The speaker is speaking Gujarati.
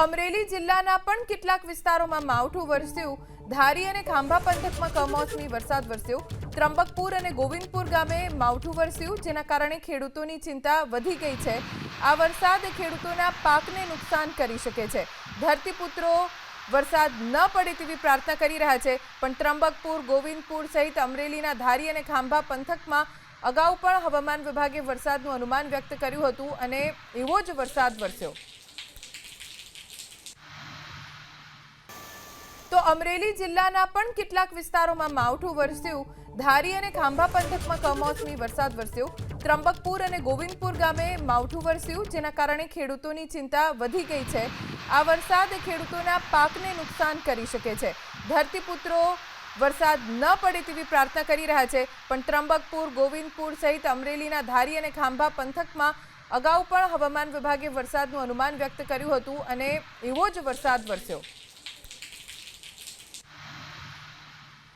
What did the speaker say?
અમરેલી જિલ્લાના પણ કેટલાક વિસ્તારોમાં માવઠું વરસ્યું. ધારી અને ખાંભા પંથકમાં કમોસમી વરસાદ વરસ્યો. ત્રંબકપુર અને ગોવિંદપુર ગામે માવઠું વરસ્યું, જેના કારણે ખેડૂતોની ચિંતા વધી ગઈ છે. આ વરસાદ ખેડૂતોના પાકને નુકસાન કરી શકે છે. ધરતીપુત્રો વરસાદ ન પડે તેવી પ્રાર્થના કરી રહ્યા છે, પણ ત્રંબકપુર, ગોવિંદપુર સહિત અમરેલીના ધારી અને ખાંભા પંથકમાં અગાઉ પણ હવામાન વિભાગે વરસાદનું અનુમાન વ્યક્ત કર્યું હતું અને એવો જ વરસાદ વરસ્યો. તો અમરેલી જિલ્લાના પણ કેટલાક વિસ્તારોમાં માવઠું વરસ્યું. ધારી અને ખાંભા પંથકમાં કમોસમી વરસાદ વરસ્યો. ત્રંબકપુર અને ગોવિંદપુર ગામે માવઠું વરસ્યું, જેના કારણે ખેડૂતોની ચિંતા વધી ગઈ છે. આ વરસાદ ખેડૂતોના પાકને નુકસાન કરી શકે છે. ધરતીપુત્રો વરસાદ ન પડે તેવી પ્રાર્થના કરી રહ્યા છે, પણ ત્રંબકપુર, ગોવિંદપુર સહિત અમરેલીના ધારી અને ખાંભા પંથકમાં અગાઉ પણ હવામાન વિભાગે વરસાદનું અનુમાન વ્યક્ત કર્યું હતું અને એવો જ વરસાદ વરસ્યો.